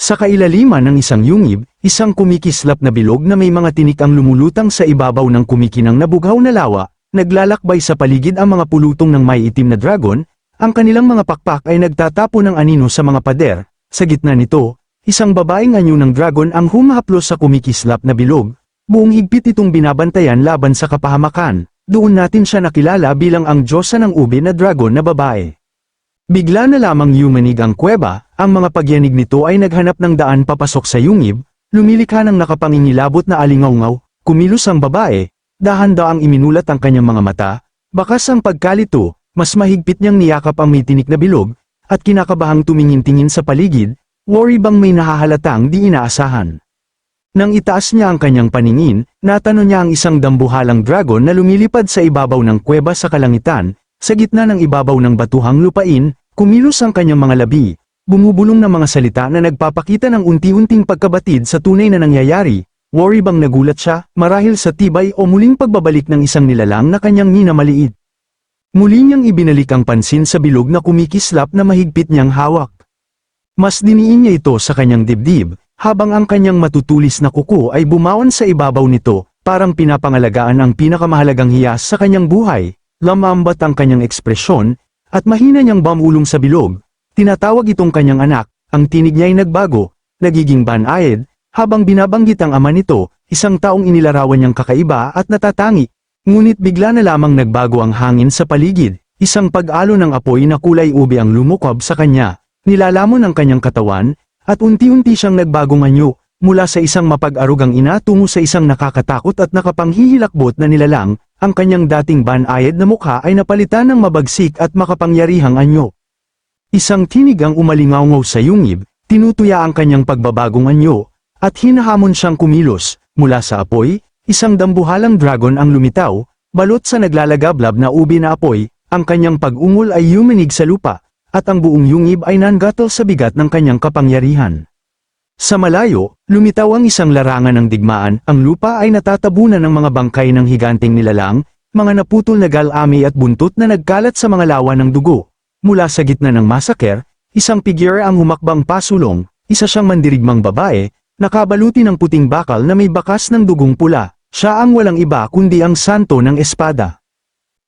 Sa kailaliman ng isang yungib, isang kumikislap na bilog na may mga tinik ang lumulutang sa ibabaw ng kumikinang nabughaw na lawa, naglalakbay sa paligid ang mga pulutong ng may itim na dragon, ang kanilang mga pakpak ay nagtatapo ng anino sa mga pader, sa gitna nito, isang babaeng anyo ng dragon ang humahaplos sa kumikislap na bilog, buong higpit itong binabantayan laban sa kapahamakan, doon natin siya nakilala bilang ang diyosa ng ube na dragon na babae. Bigla na lamang yumanig ang kuweba, ang mga pagyanig nito ay naghanap ng daan papasok sa yungib, lumilikha ng nakapangingilabot na alingawngaw, kumilos ang babae, dahan-daang iminulat ang kanyang mga mata, bakas ang pagkalito, mas mahigpit niyang niyakap ang may tinik na bilog, at kinakabahang tumingin-tingin sa paligid, worry bang may nahahalatang di inaasahan. Nang itaas niya ang kanyang paningin, natanong niya ang isang dambuhalang dragon na lumilipad sa ibabaw ng kuweba sa kalangitan, sa gitna ng ibabaw ng batuhang lupain, kumilos ang kanyang mga labi, bumubulong na mga salita na nagpapakita ng unti-unting pagkabatid sa tunay na nangyayari, worry bang nagulat siya, marahil sa tibay o muling pagbabalik ng isang nilalang na kanyang minamaliit. Muli niyang ibinalik ang pansin sa bilog na kumikislap na mahigpit niyang hawak. Mas diniin niya ito sa kanyang dibdib, habang ang kanyang matutulis na kuko ay bumawan sa ibabaw nito, parang pinapangalagaan ang pinakamahalagang hiyas sa kanyang buhay, lamambat ang kanyang ekspresyon, at mahina niyang bamulong sa bilog. Tinatawag itong kanyang anak, ang tinig niya ay nagbago, nagiging banayad, habang binabanggit ang ama nito, isang taong inilarawan niyang kakaiba at natatangi. Ngunit bigla na lamang nagbago ang hangin sa paligid, isang pag-alo ng apoy na kulay ube ang lumukob sa kanya, nilalamon ang kanyang katawan, at unti-unti siyang nagbagong anyo, mula sa isang mapag-arugang ina tungo sa isang nakakatakot at nakapanghihilakbot na nilalang, ang kanyang dating banayad na mukha ay napalitan ng mabagsik at makapangyarihang anyo. Isang tinig ang umalingawngaw sa yungib, tinutuya ang kanyang pagbabagong anyo, at hinahamon siyang kumilos, mula sa apoy, isang dambuhalang dragon ang lumitaw, balot sa naglalagablab na ube na apoy, ang kanyang pag-ungol ay yuminig sa lupa, at ang buong yungib ay nangatol sa bigat ng kanyang kapangyarihan. Sa malayo, lumitaw ang isang larangan ng digmaan, ang lupa ay natatabunan ng mga bangkay ng higanting nilalang, mga naputol na galami at buntot na nagkalat sa mga lawa ng dugo. Mula sa gitna ng masaker, isang figure ang humakbang pasulong, isa siyang mandirigmang babae, nakabaluti ng puting bakal na may bakas ng dugong pula, siya ang walang iba kundi ang santo ng espada.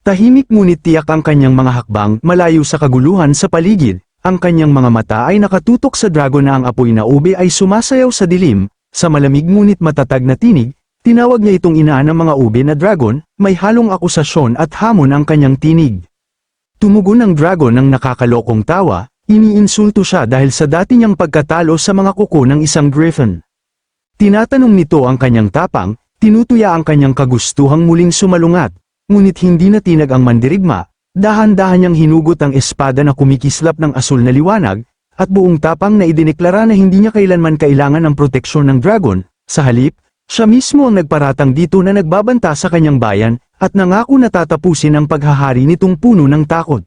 Tahimik ngunit tiyak ang kanyang mga hakbang malayo sa kaguluhan sa paligid, ang kanyang mga mata ay nakatutok sa dragon na ang apoy na ube ay sumasayaw sa dilim, sa malamig ngunit matatag na tinig, tinawag niya itong ina ng mga ube na dragon, may halong akusasyon at hamon ang kanyang tinig. Tumugon ang dragon ng nakakalokong tawa, iniinsulto siya dahil sa dati niyang pagkatalo sa mga kuko ng isang griffin. Tinatanong nito ang kanyang tapang, tinutuya ang kanyang kagustuhang muling sumalungat, ngunit hindi natinag ang mandirigma, dahan-dahan niyang hinugot ang espada na kumikislap ng asul na liwanag, at buong tapang na idineklara na hindi niya kailanman kailangan ng proteksyon ng dragon, sa halip, siya mismo ang nagparatang dito na nagbabanta sa kanyang bayan, at nangako na tatapusin ang paghahari nitong puno ng takot.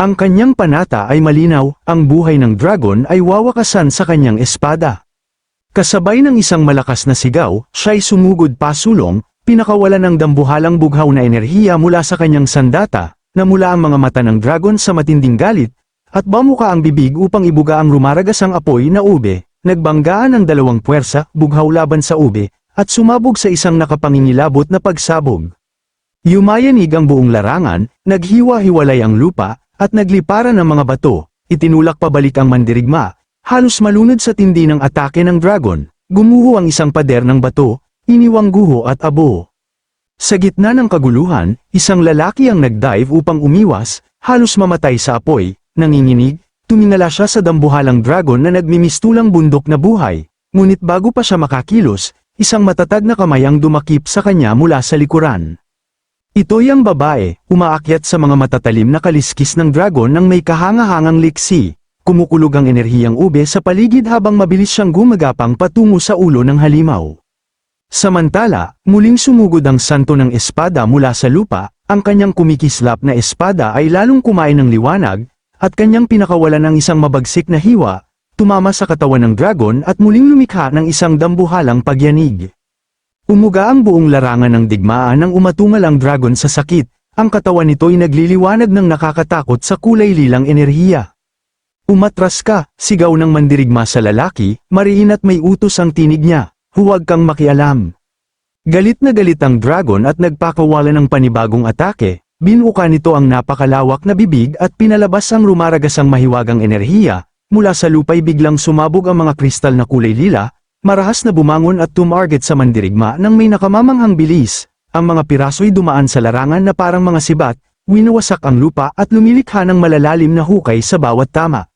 Ang kanyang panata ay malinaw, ang buhay ng dragon ay wawakasan sa kanyang espada. Kasabay ng isang malakas na sigaw, siya'y sumugod pasulong, pinakawala ng dambuhalang bughaw na enerhiya mula sa kanyang sandata, na mula ang mga mata ng dragon sa matinding galit, at bamuka ang bibig upang ibuga ang rumaragasang apoy na ube, nagbanggaan ang dalawang puwersa, bughaw laban sa ube, at sumabog sa isang nakapangingilabot na pagsabog. Yumayanig ang buong larangan, naghiwa-hiwalay ang lupa, at nagliparan ang mga bato, itinulak pabalik ang mandirigma, halos malunod sa tindi ng atake ng dragon, gumuho ang isang pader ng bato, iniwang guho at abo. Sa gitna ng kaguluhan, isang lalaki ang nagdive upang umiwas, halos mamatay sa apoy, nanginginig, tumingala siya sa dambuhalang dragon na nagmimistulang bundok na buhay, ngunit bago pa siya makakilos, isang matatag na kamay ang dumakip sa kanya mula sa likuran. Ito'y ang babae, umaakyat sa mga matatalim na kaliskis ng dragon ng may kahanga-hangang liksi, kumukulog ang enerhiyang ube sa paligid habang mabilis siyang gumagapang patungo sa ulo ng halimaw. Samantala, muling sumugod ang santo ng espada mula sa lupa, ang kanyang kumikislap na espada ay lalong kumain ng liwanag, at kanyang pinakawalan ng isang mabagsik na hiwa, tumama sa katawan ng dragon at muling lumikha ng isang dambuhalang pagyanig. Umuga ang buong larangan ng digmaan nang umatungal ang dragon sa sakit, ang katawan nito'y nagliliwanag ng nakakatakot sa kulay lilang enerhiya. Umatras ka, sigaw ng mandirigma sa lalaki, mariin at may utos ang tinig niya, huwag kang makialam. Galit na galit ang dragon at nagpakawala ng panibagong atake, binuka nito ang napakalawak na bibig at pinalabas ang rumaragasang mahiwagang enerhiya, mula sa lupay biglang sumabog ang mga kristal na kulay lila, marahas na bumangon at tumarget sa mandirigma nang may nakamamanghang bilis, ang mga piraso'y dumaan sa larangan na parang mga sibat, winawasak ang lupa at lumilikha ng malalalim na hukay sa bawat tama.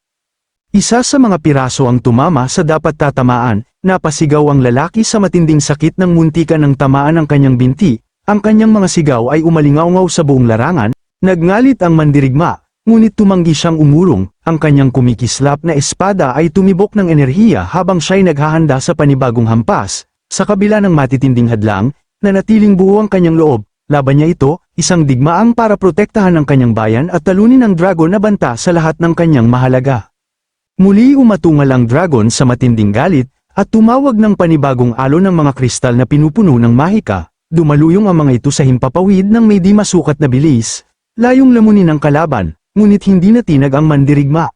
Isa sa mga piraso ang tumama sa dapat tatamaan, napasigaw ang lalaki sa matinding sakit ng muntikan ng tamaan ng kanyang binti, ang kanyang mga sigaw ay umalingaw sa buong larangan, nagngalit ang mandirigma, ngunit tumanggi siyang umurong, ang kanyang kumikislap na espada ay tumibok ng enerhiya habang siya'y naghahanda sa panibagong hampas, sa kabila ng matitinding hadlang, nanatiling buo ang kanyang loob, laban niya ito, isang digmaang para protektahan ang kanyang bayan at talunin ang dragon na banta sa lahat ng kanyang mahalaga. Muli umatungal ang dragon sa matinding galit, at tumawag ng panibagong alon ng mga kristal na pinupuno ng mahika, dumaluyong ang mga ito sa himpapawid ng may di masukat na bilis, layong lamunin ang kalaban, ngunit hindi natinag ang mandirigma.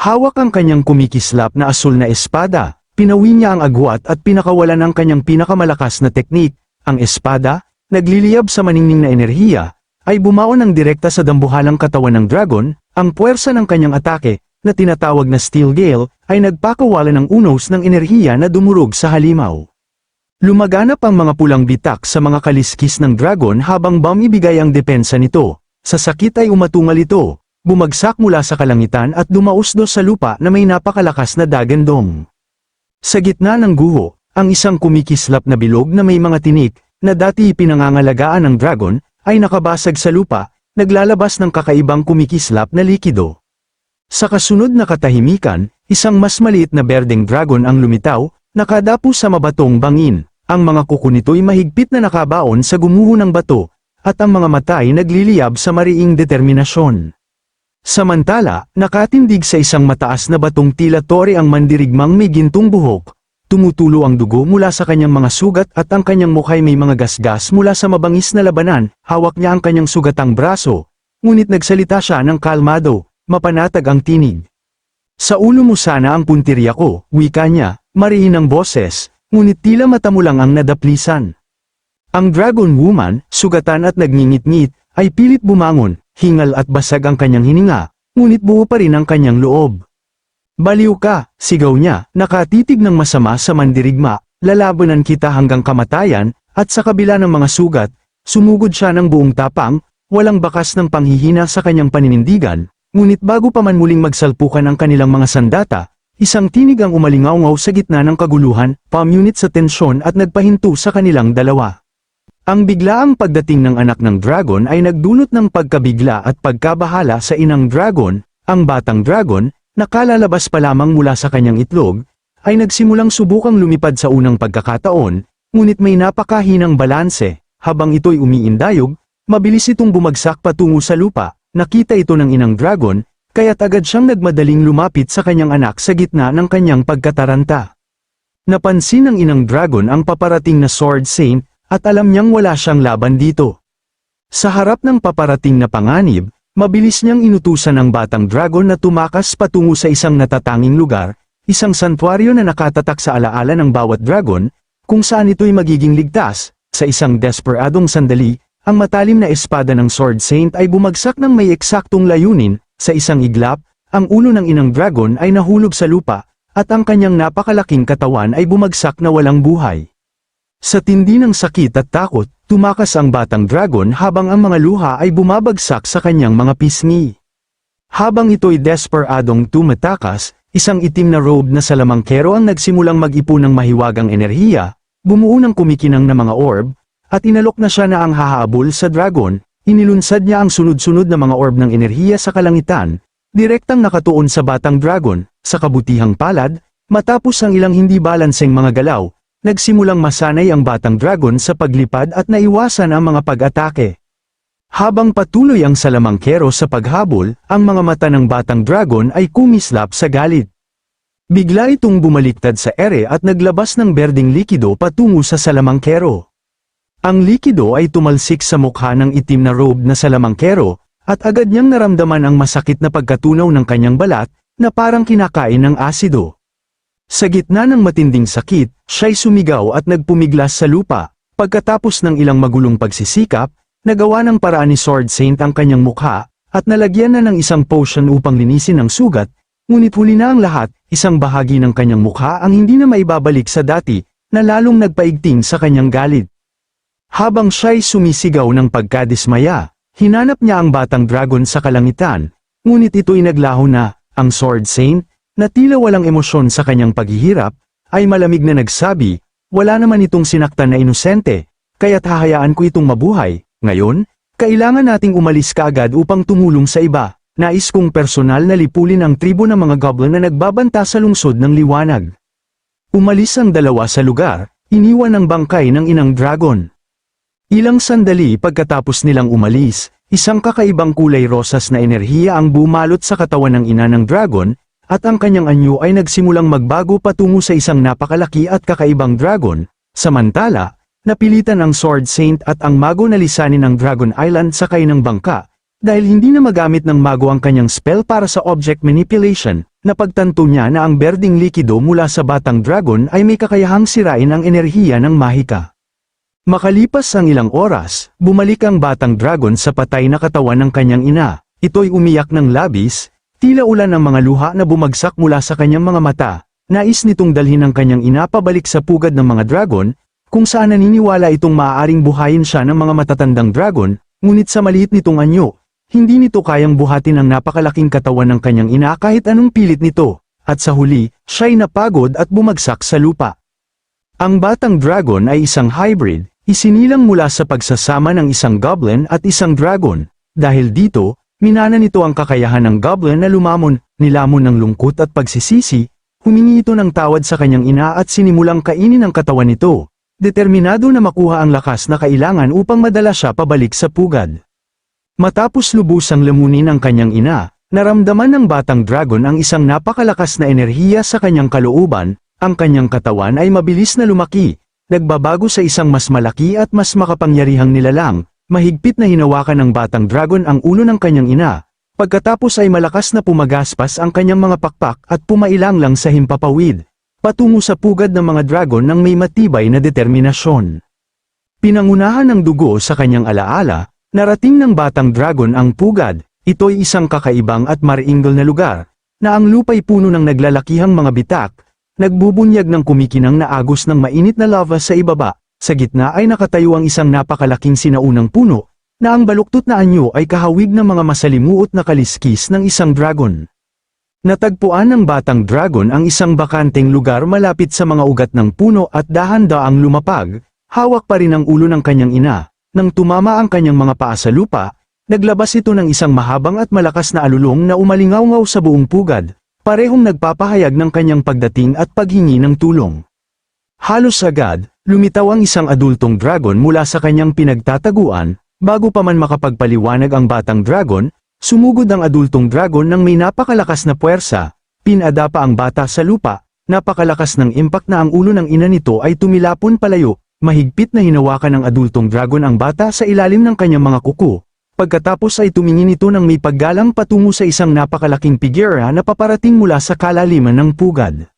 Hawak ang kanyang kumikislap na asul na espada, pinawi niya ang agwat at pinakawalan ang kanyang pinakamalakas na teknik, ang espada, nagliliyab sa maningning na enerhiya, ay bumaon ng direkta sa dambuhalang katawan ng dragon, ang puwersa ng kanyang atake, na tinatawag na Steel Gale, ay nagpakawala ng unos ng enerhiya na dumurog sa halimaw. Lumaganap ang mga pulang bitak sa mga kaliskis ng dragon habang bumibigay ang depensa nito. Sa sakit ay umatungal ito, bumagsak mula sa kalangitan at dumausdos sa lupa na may napakalakas na dagandong. Sa gitna ng guho, ang isang kumikislap na bilog na may mga tinik, na dati pinangangalagaan ng dragon, ay nakabasag sa lupa, naglalabas ng kakaibang kumikislap na likido. Sa kasunod na katahimikan, isang mas maliit na berdeng dragon ang lumitaw, nakadapo sa mabatong bangin. Ang mga kuko nito'y mahigpit na nakabaon sa gumuho ng bato, at ang mga mata ay nagliliyab sa mariing determinasyon. Samantala, nakatindig sa isang mataas na batong tila tore ang mandirigmang may gintong buhok, tumutulo ang dugo mula sa kanyang mga sugat at ang kanyang mukha'y may mga gasgas mula sa mabangis na labanan, hawak niya ang kanyang sugatang braso, ngunit nagsalita siya ng kalmado, mapanatag ang tinig. Sa ulo mo sana ang puntirya ko, wika niya, mariin ang boses, ngunit tila mata mo lang ang nadaplisan. Ang Dragon Woman, sugatan at nagngingit-ngit, ay pilit bumangon, hingal at basag ang kanyang hininga, ngunit buo pa rin ang kanyang loob. Baliw ka, sigaw niya, nakatitig ng masama sa mandirigma, lalabanan kita hanggang kamatayan, at sa kabila ng mga sugat, sumugod siya ng buong tapang, walang bakas ng panghihina sa kanyang paninindigan, ngunit bago pa man muling magsalpukan ang kanilang mga sandata, isang tinig ang umalingaw sa gitna ng kaguluhan, pamunit sa tensyon at nagpahinto sa kanilang dalawa. Ang biglaang pagdating ng anak ng dragon ay nagdulot ng pagkabigla at pagkabahala sa inang dragon, ang batang dragon, nakalalabas pa lamang mula sa kanyang itlog, ay nagsimulang subukang lumipad sa unang pagkakataon, ngunit may napakahinang balanse, habang ito'y umiindayog, mabilis itong bumagsak patungo sa lupa, nakita ito ng inang dragon, kaya't agad siyang nagmadaling lumapit sa kanyang anak sa gitna ng kanyang pagkataranta. Napansin ng inang dragon ang paparating na Sword Saint, at alam niyang wala siyang laban dito. Sa harap ng paparating na panganib, mabilis niyang inutusan ang batang dragon na tumakas patungo sa isang natatanging lugar, isang santuaryo na nakatatak sa alaala ng bawat dragon, kung saan ito'y magiging ligtas, sa isang desperadong sandali, ang matalim na espada ng Sword Saint ay bumagsak ng may eksaktong layunin, sa isang iglap, ang ulo ng inang dragon ay nahulog sa lupa, at ang kanyang napakalaking katawan ay bumagsak na walang buhay. Sa tindi ng sakit at takot, tumakas ang batang dragon habang ang mga luha ay bumabagsak sa kanyang mga pisngi. Habang ito'y desperadong tumatakas, isang itim na robe na salamangkero ang nagsimulang mag-ipon ng mahiwagang enerhiya, bumuo ng kumikinang na mga orb, at inalok na siya na ang hahabol sa dragon, inilunsad niya ang sunod-sunod na mga orb ng enerhiya sa kalangitan, direktang nakatuon sa batang dragon, sa kabutihang palad, matapos ang ilang hindi balanseng mga galaw, nagsimulang masanay ang batang dragon sa paglipad at naiwasan ang mga pag-atake. Habang patuloy ang salamangkero sa paghabol, ang mga mata ng batang dragon ay kumislap sa galit. Bigla itong bumaliktad sa ere at naglabas ng berdeng likido patungo sa salamangkero. Ang likido ay tumalsik sa mukha ng itim na robe na salamangkero, at agad niyang naramdaman ang masakit na pagkatunaw ng kanyang balat, na parang kinakain ng asido. Sa gitna ng matinding sakit, siya'y sumigaw at nagpumiglas sa lupa. Pagkatapos ng ilang magulong pagsisikap, nagawa ng paraan ni Sword Saint ang kanyang mukha, at nalagyan na ng isang potion upang linisin ang sugat, ngunit huli na ang lahat, isang bahagi ng kanyang mukha ang hindi na maibabalik sa dati, na lalong nagpaigting sa kanyang galit. Habang siya'y sumisigaw ng pagkadismaya, hinanap niya ang batang dragon sa kalangitan, ngunit ito'y naglaho na, ang Sword Saint, na tila walang emosyon sa kanyang paghihirap, ay malamig na nagsabi, wala naman itong sinaktan na inosente, kaya't hahayaan ko itong mabuhay, ngayon, kailangan nating umalis kaagad upang tumulong sa iba, nais kong personal na lipulin ang tribo ng mga goblin na nagbabanta sa lungsod ng liwanag. Umalis ang dalawa sa lugar, iniwan ang bangkay ng inang dragon. Ilang sandali pagkatapos nilang umalis, isang kakaibang kulay rosas na enerhiya ang bumalot sa katawan ng ina ng dragon, at ang kanyang anyo ay nagsimulang magbago patungo sa isang napakalaki at kakaibang dragon, samantala, napilitan ang Sword Saint at ang mago na lisanin ng Dragon Island sakay ng bangka, dahil hindi na magamit ng mago ang kanyang spell para sa object manipulation, napagtanto niya na ang berding likido mula sa batang dragon ay may kakayahang sirain ang enerhiya ng mahika. Makalipas ang ilang oras, bumalik ang batang dragon sa patay na katawan ng kanyang ina. Ito'y umiyak ng labis, tila ulan ng mga luha na bumagsak mula sa kanyang mga mata. Nais nitong dalhin ang kanyang ina pabalik sa pugad ng mga dragon, kung saan naniniwala itong maaaring buhayin siya ng mga matatandang dragon, ngunit sa maliit nitong anyo, hindi nito kayang buhatin ang napakalaking katawan ng kanyang ina kahit anong pilit nito, at sa huli, siya'y napagod at bumagsak sa lupa. Ang batang dragon ay isang hybrid, Isinilang mula sa pagsasama ng isang goblin at isang dragon, dahil dito, minana nito ang kakayahan ng goblin na lumamon, nilamon ng lungkot at pagsisisi, humingi ito ng tawad sa kanyang ina at sinimulang kainin ang katawan nito, determinado na makuha ang lakas na kailangan upang madala siya pabalik sa pugad. Matapos lubusang lamunin ang kanyang ina, naramdaman ng batang dragon ang isang napakalakas na enerhiya sa kanyang kalooban, ang kanyang katawan ay mabilis na lumaki, Nagbabago sa isang mas malaki at mas makapangyarihang nilalang, mahigpit na hinawakan ng batang dragon ang ulo ng kanyang ina, pagkatapos ay malakas na pumagaspas ang kanyang mga pakpak at pumailang lang sa himpapawid, patungo sa pugad ng mga dragon ng may matibay na determinasyon. Pinangunahan ng dugo sa kanyang alaala, narating ng batang dragon ang pugad, ito'y isang kakaibang at mariinggol na lugar, na ang lupa'y puno ng naglalakihang mga bitak, Nagbubunyag ng kumikinang na agos ng mainit na lava sa ibaba, sa gitna ay nakatayo ang isang napakalaking sinaunang puno, na ang baluktot na anyo ay kahawig ng mga masalimuot na kaliskis ng isang dragon. Natagpuan ng batang dragon ang isang bakanteng lugar malapit sa mga ugat ng puno at dahan-daang lumapag, hawak pa rin ang ulo ng kanyang ina, nang tumama ang kanyang mga paa sa lupa, naglabas ito ng isang mahabang at malakas na alulong na umalingaw sa buong pugad, Parehong nagpapahayag ng kanyang pagdating at paghingi ng tulong. Halos agad, lumitaw ang isang adultong dragon mula sa kanyang pinagtataguan, bago pa man makapagpaliwanag ang batang dragon, sumugod ang adultong dragon ng may napakalakas na puwersa, pinada pa ang bata sa lupa, napakalakas ng impact na ang ulo ng ina nito ay tumilapon palayo, mahigpit na hinawakan ng adultong dragon ang bata sa ilalim ng kanyang mga kuko, Pagkatapos ay tumingin ito ng may paggalang patungo sa isang napakalaking figura na paparating mula sa kalaliman ng pugad.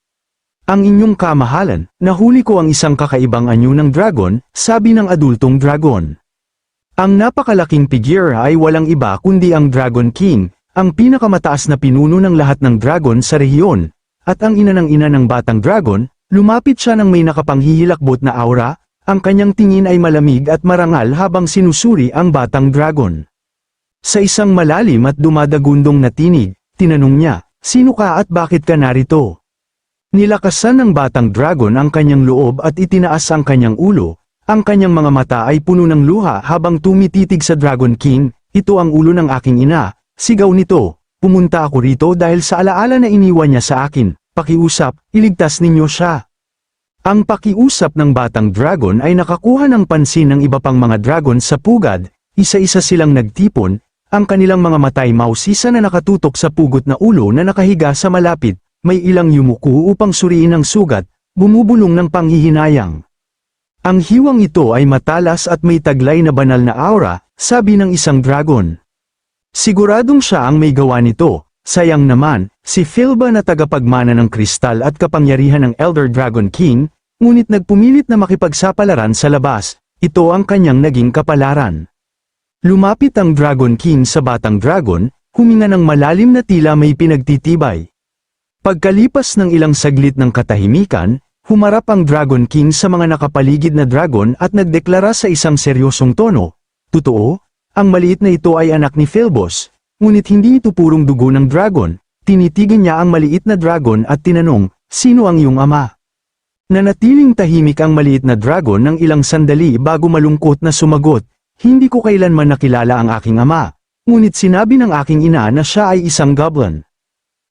Ang inyong kamahalan, nahuli ko ang isang kakaibang anyo ng dragon, sabi ng adultong dragon. Ang napakalaking figura ay walang iba kundi ang Dragon King, ang pinakamataas na pinuno ng lahat ng dragon sa rehiyon, at ang ina ng ina ng batang dragon, lumapit siya ng may nakapanghihilakbot na aura, ang kanyang tingin ay malamig at marangal habang sinusuri ang batang dragon. Sa isang malalim at dumadagundong na tinig, tinanong niya, Sino ka at bakit ka narito? Nilakasan ng batang dragon ang kanyang loob at itinaas ang kanyang ulo, ang kanyang mga mata ay puno ng luha habang tumititig sa Dragon King, ito ang ulo ng aking ina, sigaw nito, pumunta ako rito dahil sa alaala na iniwan niya sa akin, pakiusap, iligtas ninyo siya. Ang pakiusap ng batang dragon ay nakakuha ng pansin ng iba pang mga dragon sa pugad, isa-isa silang nagtipon, ang kanilang mga matay mausisa na nakatutok sa pugot na ulo na nakahiga sa malapit, may ilang yumuko upang suriin ang sugat, bumubulong ng panghihinayang. Ang hiwang ito ay matalas at may taglay na banal na aura, sabi ng isang dragon. Siguradong siya ang may gawa nito, Sayang naman, si Philba na tagapagmana ng kristal at kapangyarihan ng Elder Dragon King, ngunit nagpumilit na makipagsapalaran sa labas, ito ang kanyang naging kapalaran. Lumapit ang Dragon King sa batang dragon, huminga ng malalim na tila may pinagtitibay. Pagkalipas ng ilang saglit ng katahimikan, humarap ang Dragon King sa mga nakapaligid na dragon at nagdeklara sa isang seryosong tono, Totoo, ang maliit na ito ay anak ni Philbos, ngunit hindi ito purong dugo ng dragon, tinitigan niya ang maliit na dragon at tinanong, sino ang iyong ama? Nanatiling tahimik ang maliit na dragon ng ilang sandali bago malungkot na sumagot, hindi ko kailanman nakilala ang aking ama, ngunit sinabi ng aking ina na siya ay isang goblin.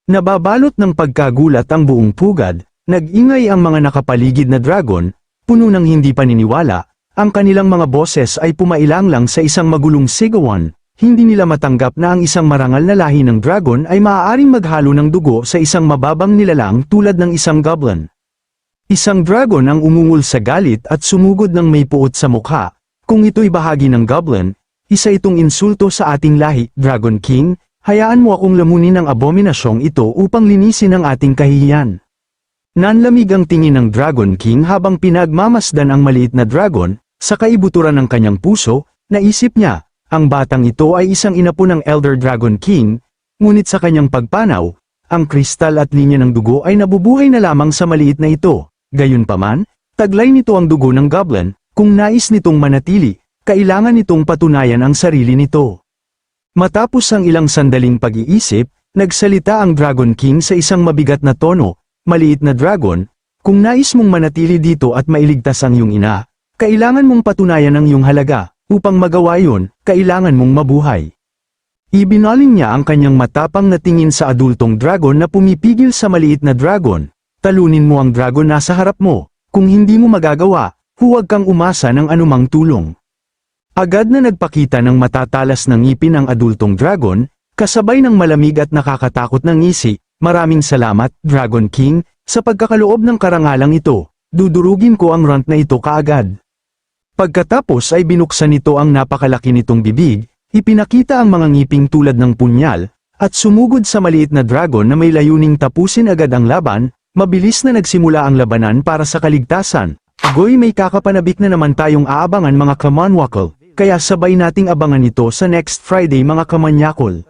Nababalot ng pagkagulat ang buong pugad, nag-ingay ang mga nakapaligid na dragon, puno ng hindi paniniwala, ang kanilang mga boses ay pumailang lang sa isang magulong sigawan, hindi nila matanggap na ang isang marangal na lahi ng dragon ay maaaring maghalo ng dugo sa isang mababang nilalang tulad ng isang goblin. Isang dragon ang umungol sa galit at sumugod ng may puot sa mukha, kung ito'y bahagi ng goblin, isa itong insulto sa ating lahi, Dragon King, hayaan mo akong lamunin ang abominasyong ito upang linisin ang ating kahihiyan. Nanlamig ang tingin ng Dragon King habang pinagmamasdan ang maliit na dragon, sa kaibuturan ng kanyang puso, naisip niya, ang batang ito ay isang inapo ng Elder Dragon King, ngunit sa kanyang pagpanaw, ang kristal at linya ng dugo ay nabubuhay na lamang sa maliit na ito. Gayunpaman, taglay nito ang dugo ng goblin, kung nais nitong manatili, kailangan nitong patunayan ang sarili nito. Matapos ang ilang sandaling pag-iisip, nagsalita ang Dragon King sa isang mabigat na tono, maliit na dragon, kung nais mong manatili dito at mailigtas ang iyong ina, kailangan mong patunayan ang iyong halaga, upang magawa yon, kailangan mong mabuhay. Ibinaling niya ang kanyang matapang na tingin sa adultong dragon na pumipigil sa maliit na dragon, talunin mo ang dragon nasa harap mo, kung hindi mo magagawa, huwag kang umasa ng anumang tulong. Agad na nagpakita ng matatalas ng ngipin ang adultong dragon, kasabay ng malamig at nakakatakot na ngisi, maraming salamat, Dragon King, sa pagkakaloob ng karangalang ito, dudurugin ko ang runt na ito kaagad. Pagkatapos ay binuksan nito ang napakalaki nitong bibig, ipinakita ang mga ngiping tulad ng punyal, at sumugod sa maliit na dragon na may layuning tapusin agad ang laban, mabilis na nagsimula ang labanan para sa kaligtasan. Agoy may kakapanabik na naman tayong aabangan mga kamanwakol, kaya sabay nating abangan ito sa next Friday mga kamanyakol.